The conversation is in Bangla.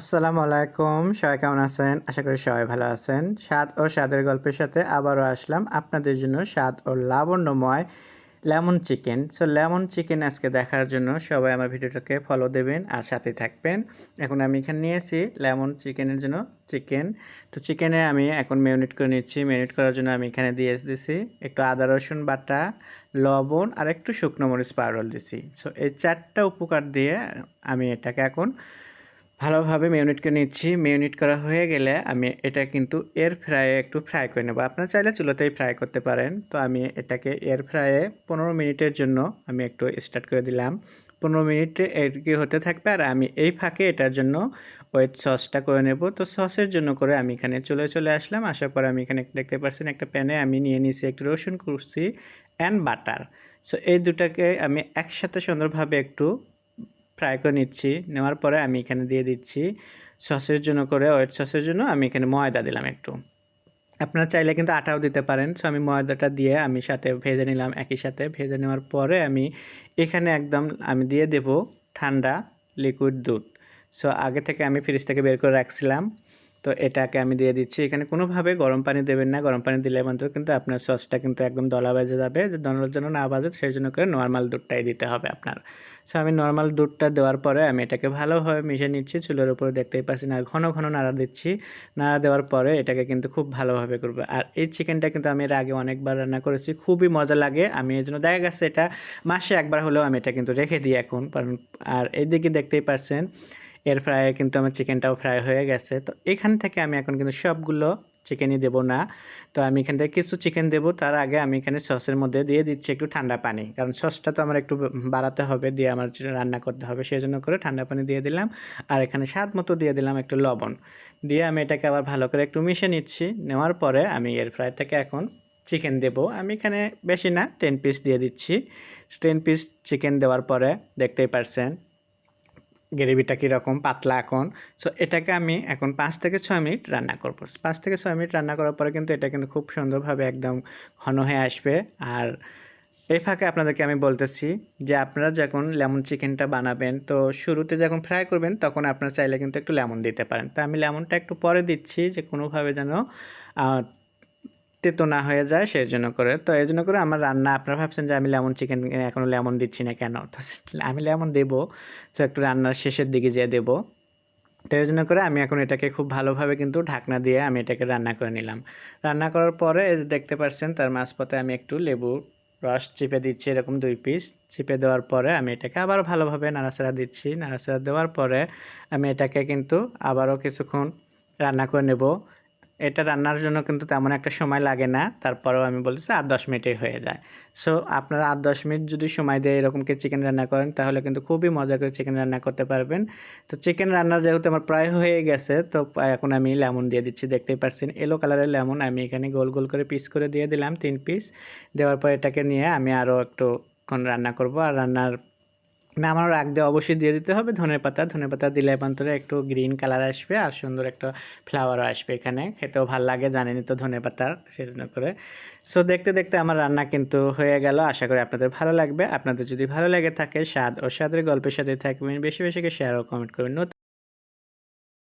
আসসালামু আলাইকুম, সবাই কেমন আছেন? আশা করি সবাই ভালো আছেন। স্বাদ ও স্বাদের গল্পের সাথে আবারও আসলাম আপনাদের জন্য স্বাদ ও লাবণ্যময় lemon chicken. So, lemon chicken আজকে দেখার জন্য সবাই আমার ভিডিওটাকে ফলো দেবেন আর সাথে থাকবেন। এখন আমি এখানে নিয়েছি লেমন চিকেনের জন্য চিকেন। তো, চিকেনে আমি এখন মেরিনেট করে নিচ্ছি। মেরিনেট করার জন্য আমি এখানে দিয়ে দিছি একটু আদা, রসুন বাটা, লবণ আর একটু শুকনো মরিচ পাউডার দিছি। সো, এই চারটা উপকার দিয়ে আমি এটাকে এখন ভালোভাবে মেয়নিটকে নিচ্ছি। মেয়নিট করা হয়ে গেলে আমি এটা কিন্তু এয়ার ফ্রাইয়ে একটু ফ্রাই করে নেব। আপনারা চাইলে চুলোতেই ফ্রাই করতে পারেন। তো আমি এটাকে এয়ার ফ্রাইয়ে পনেরো মিনিটের জন্য আমি একটু স্টার্ট করে দিলাম। পনেরো মিনিটে কি হতে থাকবে আর আমি এই ফাঁকে এটার জন্য ওয়েট সসটা করে নেব। তো সসের জন্য করে আমি এখানে চলে চলে আসলাম। আসার পর আমি এখানে দেখতে পাচ্ছেন একটা প্যানে আমি নিয়ে নিয়েছি একটু রসুন কুচি অ্যান্ড বাটার সো এই দুটাকে আমি একসাথে সুন্দরভাবে একটু ফ্রাই করে নিচ্ছি। নেওয়ার পরে আমি এখানে দিয়ে দিচ্ছি সসের জন্য করে ওয়েট সসের জন্য আমি এখানে ময়দা দিলাম একটু। আপনারা চাইলে কিন্তু আটাও দিতে পারেন। সো আমি ময়দাটা দিয়ে আমি সাথে ভেজে নিলাম, একই সাথে ভেজে নেওয়ার পরে আমি এখানে একদম আমি দিয়ে দেব ঠান্ডা লিকুইড দুধ। সো আগে থেকে আমি ফ্রিজ থেকে বের করে রাখছিলাম। তো এটাকে আমি দিয়ে দিচ্ছি। এখানে কোনোভাবে গরম পানি দেবেন না। গরম পানি দিলে মাত্র কিন্তু আপনার সসটা কিন্তু একদম দলা বেজে যাবে। যে দলার জন্য না বাজে সেই জন্য করে নর্মাল দুধটাই দিতে হবে আপনার। সো আমি নর্মাল দুধটা দেওয়ার পরে আমি এটাকে ভালোভাবে মিশিয়ে নিচ্ছি। চুলের উপরে দেখতেই পাচ্ছি না ঘন ঘন নাড়া দিচ্ছি। নাড়া দেওয়ার পরে এটাকে কিন্তু খুব ভালোভাবে করবে। আর এই চিকেনটা কিন্তু আমি এর আগে অনেকবার রান্না করেছি। খুবই মজা লাগে। আমি এই জন্য দেখা গেছে এটা মাসে একবার হলেও আমি এটা কিন্তু রেখে দিই এখন। কারণ আর এইদিকে দেখতেই পাচ্ছেন এর ফ্রাইয়ে কিন্তু আমার চিকেনটাও ফ্রাই হয়ে গেছে। তো এখান থেকে আমি এখন কিন্তু সবগুলো চিকেনই দেবো না। তো আমি এখান থেকে কিছু চিকেন দেবো, তার আগে আমি এখানে সসের মধ্যে দিয়ে দিচ্ছি একটু ঠান্ডা পানি। কারণ সসটা তো আমার একটু বাড়াতে হবে, দিয়ে আমার রান্না করতে হবে সেই জন্য করে ঠান্ডা পানি দিয়ে দিলাম। আর এখানে স্বাদ মতো দিয়ে দিলাম একটু লবণ। দিয়ে আমি এটাকে আবার ভালো করে একটু মিশে নিচ্ছি। নেওয়ার পরে আমি এর ফ্রাই থেকে এখন চিকেন দেবো। আমি এখানে বেশি না টেন পিস দিয়ে দিচ্ছি। টেন পিস চিকেন দেওয়ার পরে দেখতেই পারছেন গ্রেভিটা কীরকম, পাতলা এখন। সো এটাকে আমি এখন পাঁচ থেকে ছয় মিনিট রান্না করব। পাঁচ থেকে ছয় মিনিট রান্না করার পরে কিন্তু এটা কিন্তু খুব সুন্দরভাবে একদম ঘন হয়ে আসবে। আর এই ফাঁকে আপনাদেরকে আমি বলতেছি যে আপনারা যখন লেমন চিকেনটা বানাবেন, তো শুরুতে যখন ফ্রাই করবেন, তখন আপনারা চাইলে কিন্তু একটু লেমন দিতে পারেন। তো আমি লেমনটা একটু পরে দিচ্ছি যে কোনোভাবে যেন তেতো না হয়ে যায় সেই জন্য করে। তো এই জন্য করে আমার রান্না, আপনারা ভাবছেন যে আমি লেমন চিকেন এখনও লেমন দিচ্ছি না কেন? তো আমি লেমন দেবো, তো একটু রান্নার শেষের দিকে যেয়ে দেবো। তো এই জন্য করে আমি এখন এটাকে খুব ভালোভাবে কিন্তু ঢাকনা দিয়ে আমি এটাকে রান্না করে নিলাম। রান্না করার পরে দেখতে পাচ্ছেন তার মাঝপথে আমি একটু লেবু রস চিপে দিচ্ছি এরকম দুই পিস। চিপে দেওয়ার পরে আমি এটাকে আবার ভালোভাবে নাড়াচাড়া দিচ্ছি। নাড়াচাড়া দেওয়ার পরে আমি এটাকে কিন্তু আবারও কিছুক্ষণ রান্না করে নেব। এটা রান্নার জন্য কিন্তু তেমন একটা সময় লাগে না। তারপরেও আমি বলছি আট, দশ মিনিটেই হয়ে যায়। সো আপনারা আট, দশ মিনিট যদি সময় দিয়ে এরকমকে চিকেন রান্না করেন, তাহলে কিন্তু খুবই মজা করে চিকেন রান্না করতে পারবেন। তো চিকেন রান্না যেহেতু আমার প্রায় হয়ে গেছে, তো এখন আমি লেমন দিয়ে দিচ্ছি, দেখতেই পাচ্ছেন এলো কালারের লেমন আমি এখানে গোল গোল করে পিস করে দিয়ে দিলাম, তিন পিস দেওয়ার পর এটাকে নিয়ে আমি আরও একটু রান্না করব। আর রান্নার নামানোর আগ দিয়ে অবশ্যই দিয়ে দিতে হবে। ধনে পাতা ধনে পাতা দিলে পান্তরে একটু গ্রিন কালার আসবে আর সুন্দর একটা ফ্লাওয়ারও আসবে এখানে। খেতেও ভালো লাগে জানেনি তো ধনে পাতার সেজন্য করে। সো দেখতে দেখতে আমার রান্না কিন্তু হয়ে গেল। আশা করি আপনাদের ভালো লাগবে। আপনাদের যদি ভালো লাগে থাকে, স্বাদ ও স্বাদের গল্পের সাথে থাকবেন। বেশি বেশি শেয়ার ও কমেন্ট করবেন।